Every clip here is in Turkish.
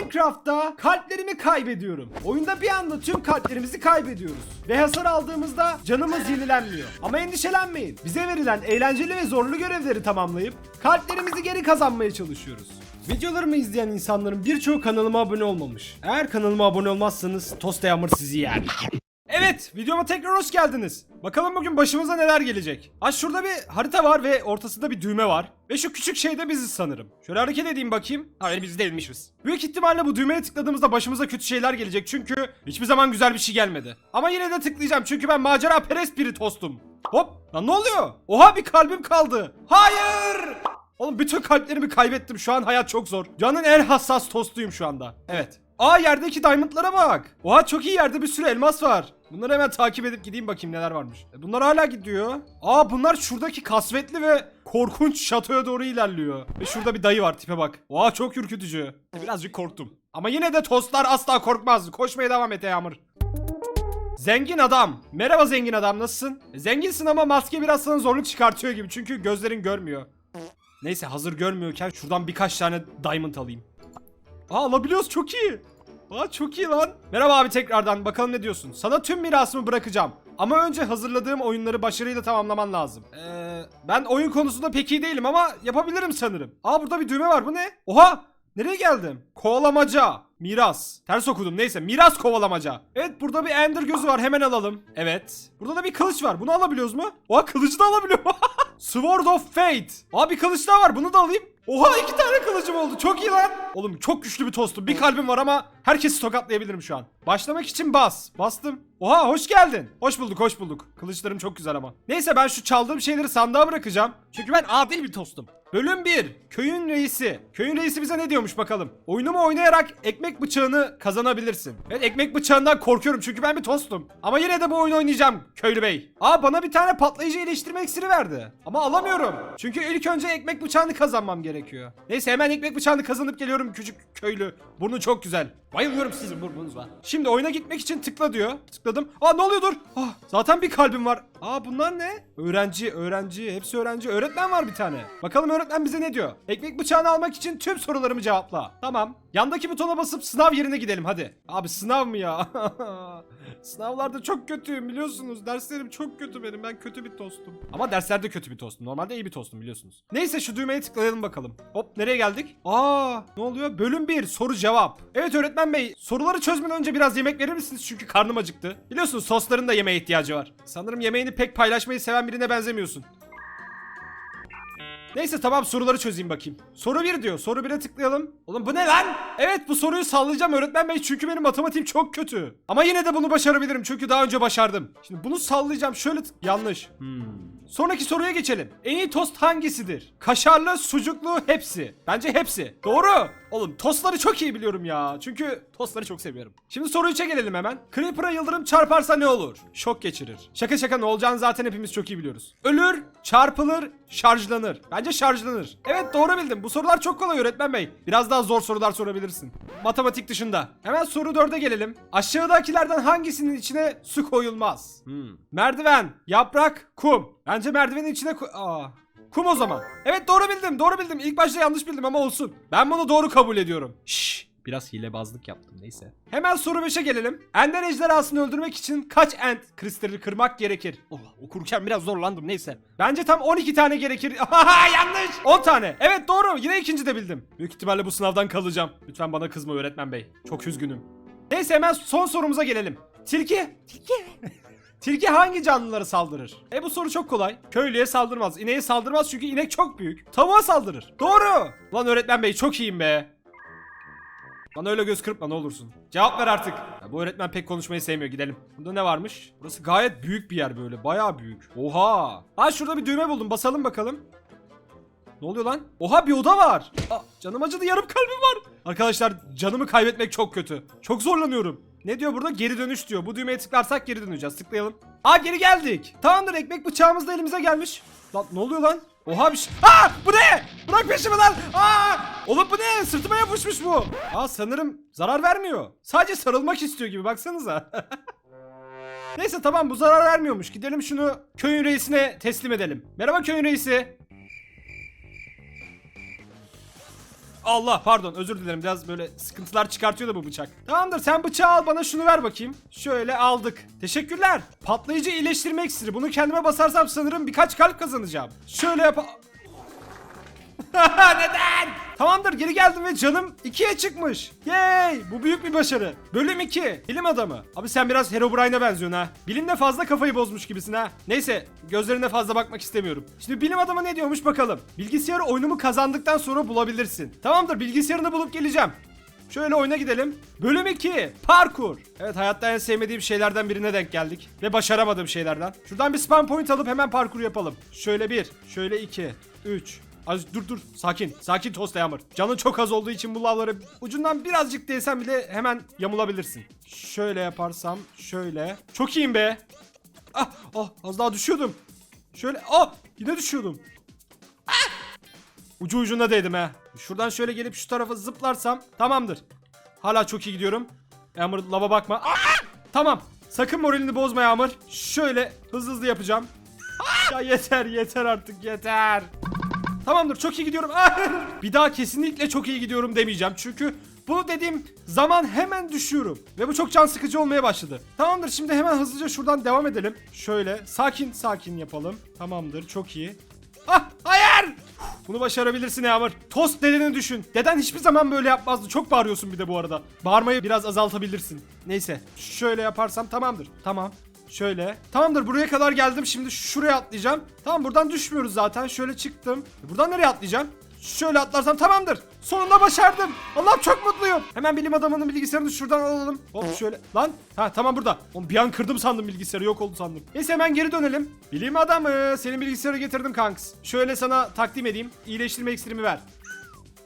Minecraft'ta kalplerimi kaybediyorum. Oyunda bir anda tüm kalplerimizi kaybediyoruz. Ve hasar aldığımızda canımız yenilenmiyor. Ama endişelenmeyin. Bize verilen eğlenceli ve zorlu görevleri tamamlayıp kalplerimizi geri kazanmaya çalışıyoruz. Videolarımı izleyen insanların birçoğu kanalıma abone olmamış. Eğer kanalıma abone olmazsanız Tost Yağmur sizi yer. Evet, videoma tekrar hoş geldiniz. Bakalım bugün başımıza neler gelecek. Ha şurada bir harita var ve ortasında bir düğme var. Ve şu küçük şey de biziz sanırım. Şöyle hareket edeyim bakayım. Hayır biz değilmişiz. Büyük ihtimalle bu düğmeye tıkladığımızda başımıza kötü şeyler gelecek çünkü hiçbir zaman güzel bir şey gelmedi. Ama yine de tıklayacağım çünkü ben macera perest biri tostum. Hop! Lan ne oluyor? Oha bir kalbim kaldı. Hayır! Oğlum bütün kalplerimi kaybettim. Şu an hayat çok zor. Canın en hassas tostuyum şu anda. Evet. Aa yerdeki diamondlara bak. Oha çok iyi yerde bir sürü elmas var. Bunları hemen takip edip gideyim bakayım neler varmış. E, bunlar hala gidiyor. Aa bunlar şuradaki kasvetli ve korkunç şatoya doğru ilerliyor. Ve şurada bir dayı var tipe bak. Oha çok ürkütücü. E, Birazcık korktum. Ama yine de tostlar asla korkmaz. Koşmaya devam et Yağmur. Zengin adam. Merhaba zengin adam nasılsın? E, Zenginsin ama maske biraz sana zorluk çıkartıyor gibi çünkü gözlerin görmüyor. Neyse hazır görmüyorken şuradan birkaç tane diamond alayım. Aa alabiliyoruz çok iyi. Aa çok iyi lan. Merhaba abi tekrardan bakalım ne diyorsun? Sana tüm mirasımı bırakacağım. Ama önce hazırladığım oyunları başarıyla tamamlaman lazım. Ee, ben oyun konusunda pek iyi değilim ama yapabilirim sanırım. Aa burada bir düğme var bu ne? Oha! Nereye geldim? Kovalamaca. Miras. Ters okudum neyse. Miras kovalamaca. Evet burada bir ender gözü var hemen alalım. Evet. Burada da bir kılıç var. Bunu alabiliyoruz mu? Oha kılıcı da alabiliyor. Sword of Fate. Aa bir kılıç daha var. Bunu da alayım. Oha iki tane kılıcım oldu. Çok iyi lan. Oğlum çok güçlü bir tostum. Bir kalbim var ama herkesi tokatlayabilirim şu an. Başlamak için bas. Bastım. Oha hoş geldin. Hoş bulduk hoş bulduk. Kılıçlarım çok güzel ama. Neyse ben şu çaldığım şeyleri sandığa bırakacağım. Çünkü ben adil bir tostum. Bölüm 1. Köyün reisi. Köyün reisi bize ne diyormuş bakalım. Oyunumu oynayarak ekmek bıçağını kazanabilirsin. Evet ekmek bıçağından korkuyorum çünkü ben bir tostum. Ama yine de bu oyunu oynayacağım köylü bey. Aa bana bir tane patlayıcı iyileştirme iksiri verdi. Ama alamıyorum. Çünkü ilk önce ekmek bıçağını kazanmam gerekiyor. Neyse hemen ekmek bıçağını kazanıp geliyorum küçük köylü. Burnu çok güzel. Bayılıyorum sizin burnunuza. Şimdi oyuna gitmek için tıkla diyor. Tıkladım. Aa ne oluyor dur. Ah, zaten bir kalbim var. Aa bunlar ne? Öğrenci, öğrenci. Hepsi öğrenci. Öğretmen var bir tane. Bakalım bize ne diyor? Ekmek bıçağını almak için tüm sorularımı cevapla. Tamam. Yandaki butona basıp sınav yerine gidelim hadi. Abi sınav mı ya? Sınavlarda çok kötüyüm biliyorsunuz. Derslerim çok kötü benim. Ben kötü bir tostum. Ama derslerde kötü bir tostum. Normalde iyi bir tostum biliyorsunuz. Neyse şu düğmeye tıklayalım bakalım. Hop nereye geldik? Aa ne oluyor? Bölüm 1 soru cevap. Evet öğretmen bey soruları çözmeden önce biraz yemek verir misiniz? Çünkü karnım acıktı. Biliyorsunuz sosların da yemeğe ihtiyacı var. Sanırım yemeğini pek paylaşmayı seven birine benzemiyorsun. Neyse tamam soruları çözeyim bakayım. Soru 1 diyor. Soru 1'e tıklayalım. Oğlum bu ne lan? Evet bu soruyu sallayacağım öğretmen bey çünkü benim matematiğim çok kötü. Ama yine de bunu başarabilirim çünkü daha önce başardım. Şimdi bunu sallayacağım şöyle tık- yanlış. Hmm. Sonraki soruya geçelim. En iyi tost hangisidir? Kaşarlı, sucuklu, hepsi. Bence hepsi. Doğru. Oğlum tostları çok iyi biliyorum ya. Çünkü tostları çok seviyorum. Şimdi soru 3'e gelelim hemen. Creeper'a yıldırım çarparsa ne olur? Şok geçirir. Şaka şaka ne olacağını zaten hepimiz çok iyi biliyoruz. Ölür, çarpılır, şarjlanır. Bence şarjlanır. Evet doğru bildim. Bu sorular çok kolay öğretmen bey. Biraz daha zor sorular sorabilirsin. Matematik dışında. Hemen soru 4'e gelelim. Aşağıdakilerden hangisinin içine su koyulmaz? Hmm. Merdiven, yaprak, kum. Bence merdivenin içine ko- Aa. Kum o zaman. Evet doğru bildim doğru bildim. İlk başta yanlış bildim ama olsun. Ben bunu doğru kabul ediyorum. Şşş. Biraz hilebazlık yaptım neyse. Hemen soru 5'e gelelim. Ender ejderhasını öldürmek için kaç end kristali kırmak gerekir? Oh, okurken biraz zorlandım neyse. Bence tam 12 tane gerekir. Yanlış. 10 tane. Evet doğru. Yine ikinci de bildim. Büyük ihtimalle bu sınavdan kalacağım. Lütfen bana kızma öğretmen bey. Çok üzgünüm. Neyse hemen son sorumuza gelelim. Tilki. Tilki. Tilki hangi canlılara saldırır? E bu soru çok kolay. Köylüye saldırmaz. İneğe saldırmaz çünkü inek çok büyük. Tavuğa saldırır. Doğru. Lan öğretmen bey çok iyiyim be. Bana öyle göz kırpma ne olursun. Cevap ver artık. Ya bu öğretmen pek konuşmayı sevmiyor gidelim. Burada ne varmış? Burası gayet büyük bir yer böyle. Bayağı büyük. Oha. Ha şurada bir düğme buldum. Basalım bakalım. Ne oluyor lan? Oha bir oda var. Aa, canım acıdı yarım kalbim var. Arkadaşlar canımı kaybetmek çok kötü. Çok zorlanıyorum. Ne diyor burada? Geri dönüş diyor. Bu düğmeye tıklarsak geri döneceğiz. Tıklayalım. Aa geri geldik. Tamamdır ekmek bıçağımız da elimize gelmiş. Lan ne oluyor lan? Oha bir şey. Aa bu ne? Bırak peşimi lan. Aa! Oğlum bu ne? Sırtıma yapışmış bu. Aa sanırım zarar vermiyor. Sadece sarılmak istiyor gibi baksanıza. Neyse tamam bu zarar vermiyormuş. Gidelim şunu köyün reisine teslim edelim. Merhaba köyün reisi. Allah pardon özür dilerim biraz böyle sıkıntılar çıkartıyor da bu bıçak. Tamamdır sen bıçağı al bana şunu ver bakayım. Şöyle aldık. Teşekkürler. Patlayıcı iyileştirme iksiri. Bunu kendime basarsam sanırım birkaç kalp kazanacağım. Şöyle yap... Neden? Tamamdır geri geldim ve canım 2'ye çıkmış. Yay! Bu büyük bir başarı. Bölüm 2. Bilim adamı. Abi sen biraz Herobrine'a benziyorsun ha. Bilimde fazla kafayı bozmuş gibisin ha. Neyse gözlerine fazla bakmak istemiyorum. Şimdi bilim adamı ne diyormuş bakalım. Bilgisayarı oyunumu kazandıktan sonra bulabilirsin. Tamamdır bilgisayarını bulup geleceğim. Şöyle oyuna gidelim. Bölüm 2. Parkur. Evet hayatta en sevmediğim şeylerden birine denk geldik. Ve başaramadığım şeylerden. Şuradan bir spam point alıp hemen parkur yapalım. Şöyle bir. Şöyle iki. Üç. Az dur dur. Sakin. Sakin tost yağmur. Canın çok az olduğu için bu lavları ucundan birazcık değsen bile hemen yamulabilirsin. Şöyle yaparsam. Şöyle. Çok iyiyim be. Ah, ah az daha düşüyordum. Şöyle. Ah yine düşüyordum. Ucu ucuna değdim he. Şuradan şöyle gelip şu tarafa zıplarsam tamamdır. Hala çok iyi gidiyorum. Yağmur lava bakma. Aa! Tamam. Sakın moralini bozma Yağmur. Şöyle hızlı hızlı yapacağım. Ya yeter yeter artık yeter. Tamamdır çok iyi gidiyorum. Hayır. Bir daha kesinlikle çok iyi gidiyorum demeyeceğim. Çünkü bunu dediğim zaman hemen düşüyorum. Ve bu çok can sıkıcı olmaya başladı. Tamamdır şimdi hemen hızlıca şuradan devam edelim. Şöyle sakin sakin yapalım. Tamamdır çok iyi. Ah hayır. Bunu başarabilirsin Yağmur. Tost dedeni düşün. Deden hiçbir zaman böyle yapmazdı. Çok bağırıyorsun bir de bu arada. Bağırmayı biraz azaltabilirsin. Neyse. Şöyle yaparsam tamamdır. Tamam. Şöyle. Tamamdır buraya kadar geldim. Şimdi şuraya atlayacağım. Tamam buradan düşmüyoruz zaten. Şöyle çıktım. Buradan nereye atlayacağım? Şöyle atlarsam tamamdır. Sonunda başardım. Allah'ım çok mutluyum. Hemen bilim adamının bilgisayarını şuradan alalım. Hop şöyle. Lan. Ha tamam burada. Oğlum bir an kırdım sandım bilgisayarı. Yok oldu sandım. Neyse hemen geri dönelim. Bilim adamı. Senin bilgisayarı getirdim kanks. Şöyle sana takdim edeyim. İyileştirme iksirimi ver.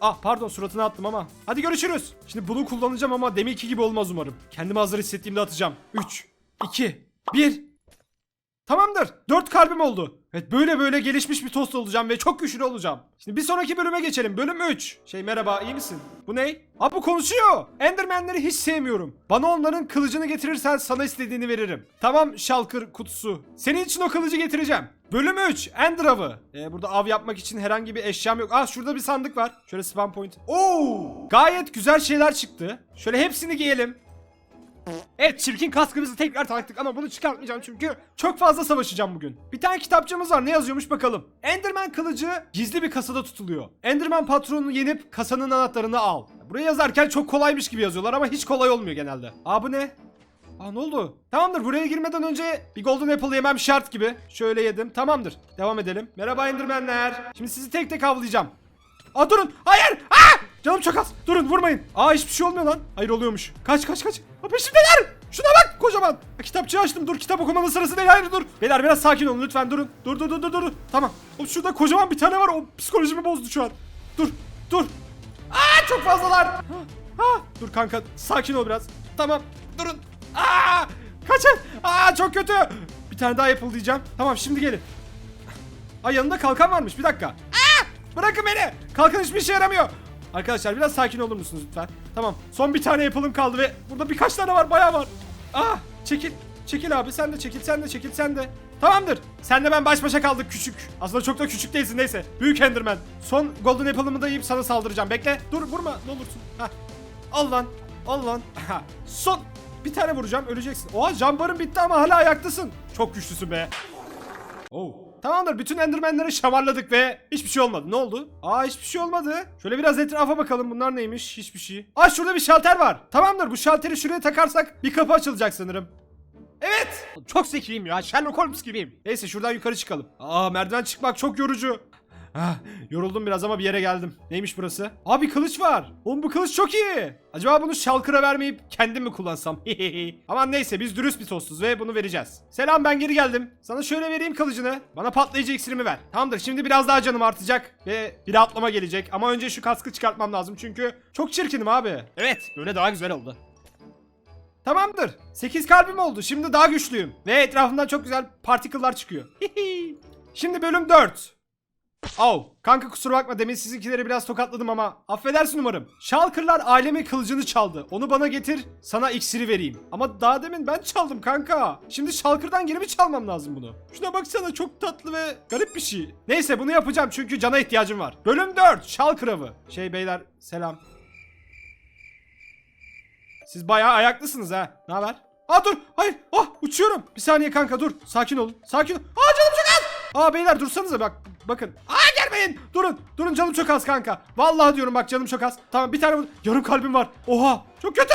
Ah pardon suratına attım ama. Hadi görüşürüz. Şimdi bunu kullanacağım ama deminki gibi olmaz umarım. Kendimi hazır hissettiğimde atacağım. 3, 2, 1. Tamamdır. 4 kalbim oldu. Evet böyle böyle gelişmiş bir tost olacağım ve çok güçlü olacağım. Şimdi bir sonraki bölüme geçelim. Bölüm 3. Şey merhaba iyi misin? Bu ne? Aa bu konuşuyor. Endermenleri hiç sevmiyorum. Bana onların kılıcını getirirsen sana istediğini veririm. Tamam şalkır kutusu. Senin için o kılıcı getireceğim. Bölüm 3. Ender avı. Ee, burada av yapmak için herhangi bir eşyam yok. Ah şurada bir sandık var. Şöyle spam point. Oo! Gayet güzel şeyler çıktı. Şöyle hepsini giyelim. Evet çirkin kaskımızı tekrar taktık ama bunu çıkartmayacağım çünkü çok fazla savaşacağım bugün. Bir tane kitapçımız var ne yazıyormuş bakalım. Enderman kılıcı gizli bir kasada tutuluyor. Enderman patronunu yenip kasanın anahtarını al. Buraya yazarken çok kolaymış gibi yazıyorlar ama hiç kolay olmuyor genelde. Aa bu ne? Aa ne oldu? Tamamdır buraya girmeden önce bir golden apple yemem şart gibi. Şöyle yedim tamamdır. Devam edelim. Merhaba endermenler. Şimdi sizi tek tek avlayacağım. Aa durun. Hayır. Aa! Canım çok az. Durun vurmayın. Aa hiçbir şey olmuyor lan. Hayır oluyormuş. Kaç kaç kaç. Peşimdeler. Şuna bak kocaman. Aa, kitapçığı açtım. Dur kitap okumanın sırası değil. Hayır dur. Beyler biraz sakin olun lütfen durun. Dur dur dur dur dur. Tamam. O şurada kocaman bir tane var. O psikolojimi bozdu şu an. Dur. Dur. Aa çok fazlalar. Ha, ha. Dur kanka sakin ol biraz. Tamam. Durun. Aa! Kaçın. Aa çok kötü. Bir tane daha yapıl diyeceğim. Tamam şimdi gelin. Ay yanında kalkan varmış. Bir dakika. Aa! Bırakın beni. Kalkan hiçbir işe yaramıyor. Arkadaşlar biraz sakin olur musunuz lütfen? Tamam. Son bir tane yapılım kaldı ve burada birkaç tane var. Bayağı var. Ah! Çekil. Çekil abi. Sen de çekil. Sen de çekil. Sen de. Tamamdır. Sen de ben baş başa kaldık küçük. Aslında çok da küçük değilsin neyse. Büyük Enderman. Son Golden Apple'ımı da yiyip sana saldıracağım. Bekle. Dur vurma ne olursun. Hah. Al lan. Al lan. Son. Bir tane vuracağım öleceksin. Oha jambarın bitti ama hala ayaktasın. Çok güçlüsün be. Oh. Tamamdır bütün endermenleri şamarladık ve hiçbir şey olmadı. Ne oldu? Aa hiçbir şey olmadı. Şöyle biraz etrafa bakalım bunlar neymiş? Hiçbir şey. Aa şurada bir şalter var. Tamamdır bu şalteri şuraya takarsak bir kapı açılacak sanırım. Evet. Çok zekiyim ya. Sherlock Holmes gibiyim. Neyse şuradan yukarı çıkalım. Aa merdiven çıkmak çok yorucu. Ah, yoruldum biraz ama bir yere geldim. Neymiş burası? Abi kılıç var. Oğlum bu kılıç çok iyi. Acaba bunu şalkıra vermeyip kendim mi kullansam? Aman neyse biz dürüst bir tostuz ve bunu vereceğiz. Selam ben geri geldim. Sana şöyle vereyim kılıcını. Bana patlayıcı iksirimi ver. Tamamdır şimdi biraz daha canım artacak ve bir atlama gelecek. Ama önce şu kaskı çıkartmam lazım çünkü çok çirkinim abi. Evet böyle daha güzel oldu. Tamamdır. 8 kalbim oldu. Şimdi daha güçlüyüm. Ve etrafımdan çok güzel particle'lar çıkıyor. Şimdi bölüm 4. Au. Kanka kusura bakma demin sizinkileri biraz tokatladım ama affedersin umarım. Shulker'lar ailemin kılıcını çaldı. Onu bana getir sana iksiri vereyim. Ama daha demin ben çaldım kanka. Şimdi Shulker'dan geri mi çalmam lazım bunu? Şuna baksana çok tatlı ve garip bir şey. Neyse bunu yapacağım çünkü cana ihtiyacım var. Bölüm 4 Shulker avı. Şey beyler selam. Siz bayağı ayaklısınız ha. Ne haber? Aa dur. Hayır. Ah uçuyorum. Bir saniye kanka dur. Sakin olun. Sakin ol. Aa canım çok az. Aa beyler dursanıza bak. Bakın. Aa gelmeyin. Durun. Durun canım çok az kanka. Vallahi diyorum bak canım çok az. Tamam bir tane vur- yarım kalbim var. Oha. Çok kötü.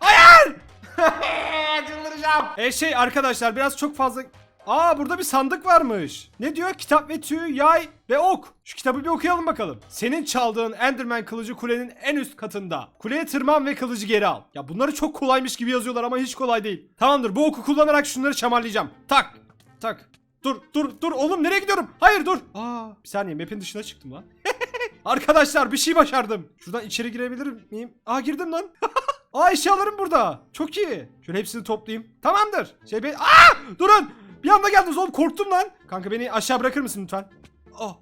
Hayır. Çıldıracağım. E şey arkadaşlar biraz çok fazla Aa burada bir sandık varmış. Ne diyor? Kitap ve tüy, yay ve ok. Şu kitabı bir okuyalım bakalım. Senin çaldığın Enderman kılıcı kulenin en üst katında. Kuleye tırman ve kılıcı geri al. Ya bunları çok kolaymış gibi yazıyorlar ama hiç kolay değil. Tamamdır bu oku kullanarak şunları şamarlayacağım. Tak. Tak. Dur dur dur oğlum nereye gidiyorum? Hayır dur. Aa bir saniye map'in dışına çıktım lan. Arkadaşlar bir şey başardım. Şuradan içeri girebilir miyim? Aa girdim lan. Aa eşyalarım burada. Çok iyi. Şöyle hepsini toplayayım. Tamamdır. Şey be... Aa! Durun. Bir anda geldiniz oğlum korktum lan. Kanka beni aşağı bırakır mısın lütfen? Oh.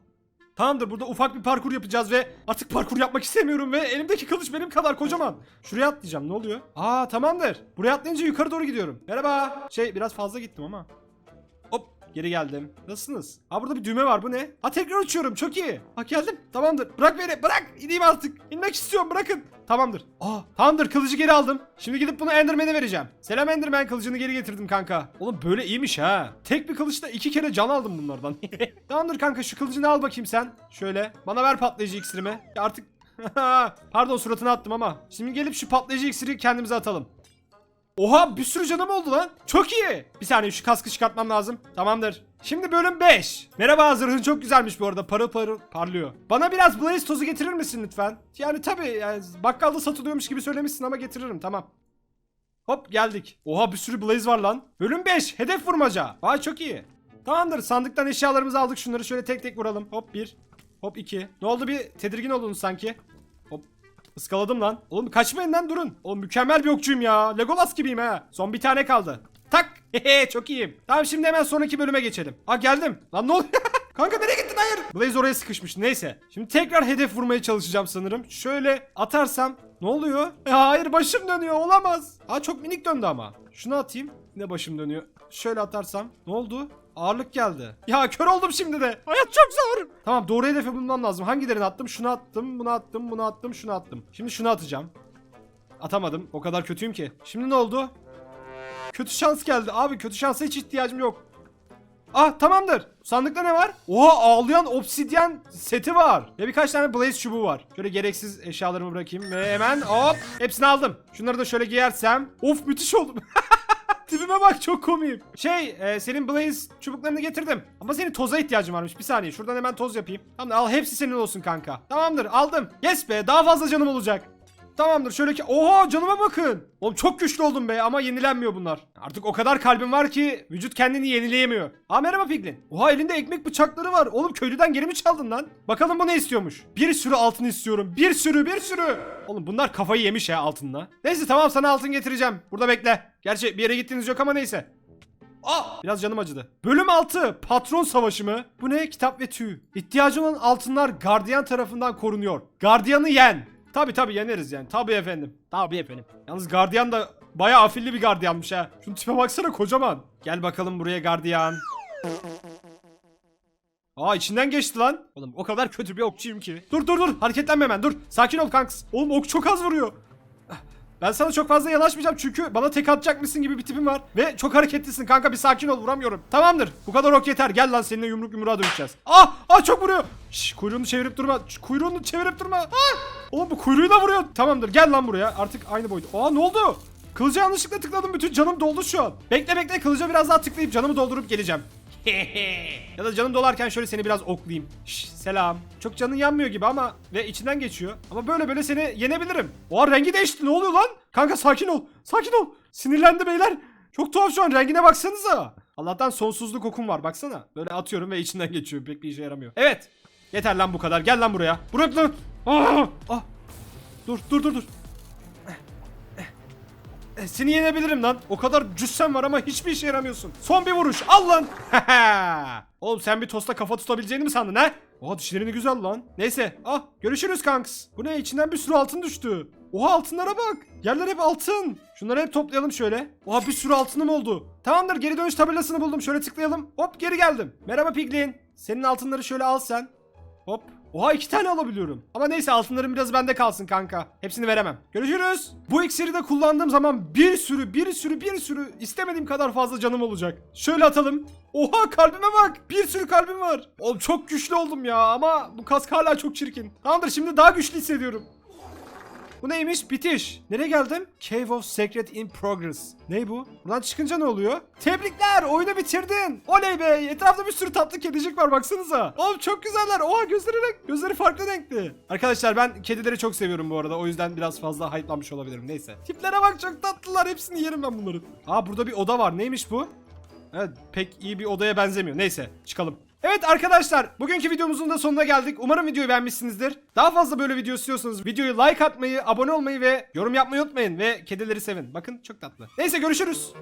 Tamamdır burada ufak bir parkur yapacağız ve artık parkur yapmak istemiyorum ve elimdeki kılıç benim kadar kocaman. Şuraya atlayacağım ne oluyor? Aa tamamdır. Buraya atlayınca yukarı doğru gidiyorum. Merhaba. Şey biraz fazla gittim ama. Geri geldim. Nasılsınız? Aa burada bir düğme var bu ne? Ha tekrar uçuyorum çok iyi. Bak geldim. Tamamdır. Bırak beni bırak. İneyim artık. İnmek istiyorum bırakın. Tamamdır. Aa tamamdır kılıcı geri aldım. Şimdi gidip bunu Enderman'e vereceğim. Selam Enderman kılıcını geri getirdim kanka. Oğlum böyle iyiymiş ha. Tek bir kılıçta iki kere can aldım bunlardan. tamamdır kanka şu kılıcını al bakayım sen. Şöyle. Bana ver patlayıcı iksirimi. Ya artık Pardon suratına attım ama. Şimdi gelip şu patlayıcı iksiri kendimize atalım. Oha bir sürü canım oldu lan. Çok iyi. Bir saniye şu kaskı çıkartmam lazım. Tamamdır. Şimdi bölüm 5. Merhaba zırhın çok güzelmiş bu arada. Parıl parıl parlıyor. Bana biraz blaze tozu getirir misin lütfen? Yani tabii yani bakkalda satılıyormuş gibi söylemişsin ama getiririm tamam. Hop geldik. Oha bir sürü blaze var lan. Bölüm 5. Hedef vurmaca. Vay çok iyi. Tamamdır sandıktan eşyalarımızı aldık. Şunları şöyle tek tek vuralım. Hop 1. Hop 2. Ne oldu bir tedirgin oldunuz sanki. Iskaladım lan. Oğlum kaçmayın lan durun. Oğlum mükemmel bir okçuyum ya. Legolas gibiyim ha. Son bir tane kaldı. Tak. Hehe çok iyiyim. Tamam şimdi hemen sonraki bölüme geçelim. Ha geldim. Lan ne oluyor? Kanka nereye gittin hayır? Blaze oraya sıkışmış. Neyse. Şimdi tekrar hedef vurmaya çalışacağım sanırım. Şöyle atarsam ne oluyor? Ya hayır başım dönüyor olamaz. Aa çok minik döndü ama. Şunu atayım. Yine başım dönüyor. Şöyle atarsam ne oldu? Ağırlık geldi. Ya kör oldum şimdi de. Hayat çok zor. Tamam doğru hedefe bulmam lazım. Hangilerini attım? Şunu attım, bunu attım, bunu attım, şunu attım. Şimdi şunu atacağım. Atamadım. O kadar kötüyüm ki. Şimdi ne oldu? Kötü şans geldi. Abi kötü şansa hiç ihtiyacım yok. Ah tamamdır. Sandıkta ne var? Oha ağlayan obsidyen seti var. Ve birkaç tane blaze çubuğu var. Şöyle gereksiz eşyalarımı bırakayım ve hemen hop hepsini aldım. Şunları da şöyle giyersem. Of müthiş oldum. Tipime bak çok komiyim. Şey e, senin blaze çubuklarını getirdim. Ama senin toza ihtiyacın varmış. Bir saniye şuradan hemen toz yapayım. Tamam al hepsi senin olsun kanka. Tamamdır aldım. Yes be daha fazla canım olacak. Tamamdır şöyle ki oha canıma bakın. Oğlum çok güçlü oldum be ama yenilenmiyor bunlar. Artık o kadar kalbim var ki vücut kendini yenileyemiyor. Aa merhaba Piglin. Oha elinde ekmek bıçakları var. Oğlum köylüden geri mi çaldın lan? Bakalım bu ne istiyormuş? Bir sürü altın istiyorum. Bir sürü bir sürü. Oğlum bunlar kafayı yemiş ya altınla. Neyse tamam sana altın getireceğim. Burada bekle. Gerçi bir yere gittiğiniz yok ama neyse. Aa, biraz canım acıdı. Bölüm 6. Patron savaşı mı? Bu ne? Kitap ve tüy. İhtiyacı olan altınlar gardiyan tarafından korunuyor. Gardiyanı yen. Tabi tabi yeneriz yani. Tabi efendim. Tabi efendim. Yalnız gardiyan da bayağı afilli bir gardiyanmış ha. Şunun tipe baksana kocaman. Gel bakalım buraya gardiyan. Aa içinden geçti lan. Oğlum o kadar kötü bir okçuyum ki. Dur dur dur hareketlenme hemen dur. Sakin ol kanks. Oğlum ok çok az vuruyor. Ben sana çok fazla yanaşmayacağım çünkü bana tek atacakmışsın gibi bir tipim var. Ve çok hareketlisin kanka bir sakin ol vuramıyorum. Tamamdır bu kadar ok yeter gel lan seninle yumruk yumruğa dönüşeceğiz. Ah ah çok vuruyor. Şş, kuyruğunu çevirip durma. Şş, kuyruğunu çevirip durma. Ah! Oğlum bu kuyruğuyla vuruyor. Tamamdır gel lan buraya artık aynı boyda. Aa ne oldu? Kılıca yanlışlıkla tıkladım bütün canım doldu şu an. Bekle bekle kılıca biraz daha tıklayıp canımı doldurup geleceğim. ya da canım dolarken şöyle seni biraz oklayayım. Şş, selam. Çok canın yanmıyor gibi ama ve içinden geçiyor. Ama böyle böyle seni yenebilirim. Oha rengi değişti ne oluyor lan? Kanka sakin ol. Sakin ol. Sinirlendi beyler. Çok tuhaf şu an rengine baksanıza. Allah'tan sonsuzluk okum var baksana. Böyle atıyorum ve içinden geçiyor. Pek bir işe yaramıyor. Evet. Yeter lan bu kadar. Gel lan buraya. Buraya lan. Ah! Ah! Dur dur dur dur. E, Seni yenebilirim lan. O kadar cüssen var ama hiçbir işe yaramıyorsun. Son bir vuruş. Al lan. Oğlum sen bir tosta kafa tutabileceğini mi sandın ha? Oha dişlerini güzel lan. Neyse. Ah görüşürüz kanks. Bu ne içinden bir sürü altın düştü. Oha altınlara bak. Yerler hep altın. Şunları hep toplayalım şöyle. Oha bir sürü altınım oldu. Tamamdır geri dönüş tabelasını buldum. Şöyle tıklayalım. Hop geri geldim. Merhaba Piglin. Senin altınları şöyle al sen. Hop. Oha iki tane alabiliyorum. Ama neyse altınların biraz bende kalsın kanka. Hepsini veremem. Görüşürüz. Bu iksiri de kullandığım zaman bir sürü bir sürü bir sürü istemediğim kadar fazla canım olacak. Şöyle atalım. Oha kalbime bak. Bir sürü kalbim var. Oğlum çok güçlü oldum ya ama bu kask hala çok çirkin. Tamamdır şimdi daha güçlü hissediyorum. Bu neymiş? Bitiş. Nereye geldim? Cave of Secret in Progress. Ne bu? Buradan çıkınca ne oluyor? Tebrikler! Oyunu bitirdin. Oley be! Etrafta bir sürü tatlı kedicik var baksanıza. Oğlum çok güzeller. Oha gözleri renk. Gözleri farklı renkli. Arkadaşlar ben kedileri çok seviyorum bu arada. O yüzden biraz fazla hype'lanmış olabilirim. Neyse. Tiplere bak çok tatlılar. Hepsini yerim ben bunların. Aa burada bir oda var. Neymiş bu? Evet pek iyi bir odaya benzemiyor. Neyse çıkalım. Evet arkadaşlar bugünkü videomuzun da sonuna geldik. Umarım videoyu beğenmişsinizdir. Daha fazla böyle video istiyorsanız videoyu like atmayı, abone olmayı ve yorum yapmayı unutmayın. Ve kedileri sevin. Bakın çok tatlı. Neyse görüşürüz.